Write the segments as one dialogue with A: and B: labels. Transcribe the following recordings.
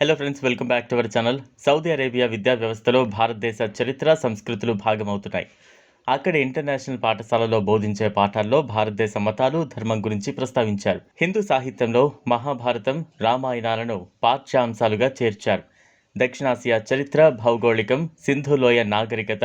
A: Hello friends welcome back to our channel Saudi Arabia విద్యా వ్యవస్థలో భారతదేశ చరిత్ర సంస్కృతులు భాగమవుతున్నాయి. అక్కడ ఇంటర్నేషనల్ పాఠశాలలో బోధించే పాఠాల్లో భారతదేశ మతాలు ధర్మం గురించి ప్రస్తావించారు. హిందూ సాహిత్యంలో మహాభారతం రామాయణాలను పాఠ్యాంశాలుగా చేర్చారు. దక్షిణాసియా చరిత్ర భౌగోళికం సింధులోయ నాగరికత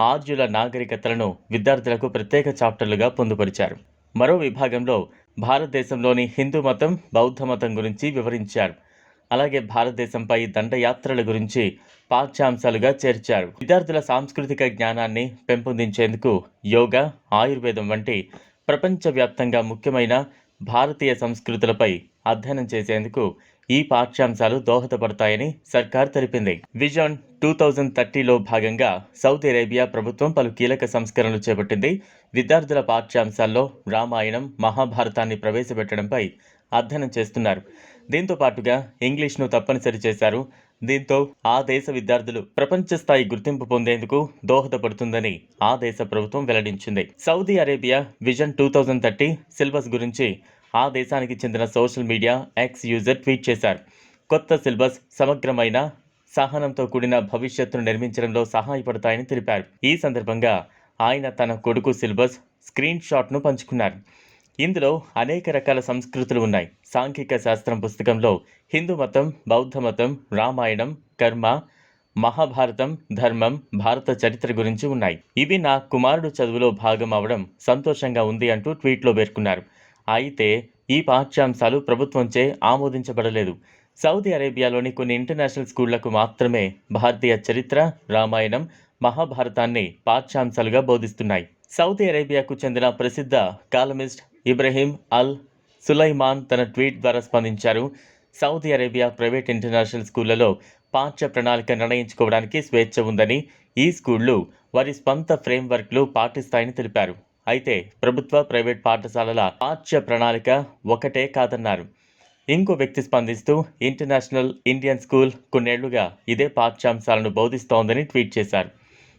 A: ఆర్యుల నాగరికతలను విద్యార్థులకు ప్రత్యేక చాప్టర్లుగా పొందుపరిచారు. మరో విభాగంలో భారతదేశంలోని హిందూ మతం బౌద్ధ మతం గురించి వివరించారు. అలాగే భారతదేశంపై దండయాత్రల గురించి పాఠ్యాంశాలుగా చేర్చారు. విద్యార్థుల సాంస్కృతిక జ్ఞానాన్ని పెంపొందించేందుకు యోగా ఆయుర్వేదం వంటి ప్రపంచవ్యాప్తంగా ముఖ్యమైన భారతీయ సంస్కృతులపై అధ్యయనం చేసేందుకు ఈ పాఠ్యాంశాలు దోహదపడతాయని సర్కార్ తెలిపింది. విజన్ టూ థౌజండ్ థర్టీలో భాగంగా సౌదీ అరేబియా ప్రభుత్వం పలు కీలక సంస్కరణలు చేపట్టింది. విద్యార్థుల పాఠ్యాంశాల్లో రామాయణం మహాభారతాన్ని ప్రవేశపెట్టడంపై అధ్యయనం చేస్తున్నారు. దీంతో పాటుగా ఇంగ్లీష్ను తప్పనిసరి చేశారు. దీంతో ఆ దేశ విద్యార్థులు ప్రపంచ స్థాయి గుర్తింపు పొందేందుకు దోహదపడుతుందని ఆ దేశ ప్రభుత్వం వెల్లడించింది. Saudi Arabia vision two thousand thirty syllabus గురించి ఆ దేశానికి చెందిన social media X user tweet చేశారు. కొత్త సిలబస్ సమగ్రమైన సహనంతో కూడిన భవిష్యత్తును నిర్మించడంలో సహాయపడతాయని తెలిపారు. ఈ సందర్భంగా ఆయన తన కొడుకు సిలబస్ స్క్రీన్ షాట్ను పంచుకున్నారు. ఇందులో అనేక రకాల సంస్కృతులు ఉన్నాయి. సాంఘిక శాస్త్రం పుస్తకంలో హిందూ మతం బౌద్ధ మతం రామాయణం కర్మ మహాభారతం ధర్మం భారత చరిత్ర గురించి ఉన్నాయి. ఇవి నా కుమారుడు చదువులో భాగం అవడం సంతోషంగా ఉంది అంటూ ట్వీట్లో పేర్కొన్నారు. అయితే ఈ పాఠ్యాంశాలు ప్రభుత్వంచే ఆమోదించబడలేదు. సౌదీ అరేబియాలోని కొన్ని ఇంటర్నేషనల్ స్కూళ్ళకు మాత్రమే భారతీయ చరిత్ర రామాయణం మహాభారతాన్ని పాఠ్యాంశాలుగా బోధిస్తున్నాయి. సౌదీ అరేబియాకు చెందిన ప్రసిద్ధ కాలమిస్ట్ ఇబ్రహీం అల్ సులైమాన్ తన ట్వీట్ ద్వారా స్పందించారు. సౌదీ అరేబియా ప్రైవేట్ ఇంటర్నేషనల్ స్కూళ్ళలో పాఠ్య ప్రణాళిక నిర్ణయించుకోవడానికి స్వేచ్ఛ ఉందని ఈ స్కూళ్ళు వారి స్వంత ఫ్రేమ్వర్క్లు పాటిస్తాయని తెలిపారు. అయితే ప్రభుత్వ ప్రైవేట్ పాఠశాలల పాఠ్య ప్రణాళిక ఒకటే కాదన్నారు. ఇంకో వ్యక్తి స్పందిస్తూ ఇంటర్నేషనల్ ఇండియన్ స్కూల్ కొన్నేళ్ళుగా ఇదే పాఠ్యాంశాలను బోధిస్తోందని ట్వీట్ చేశారు.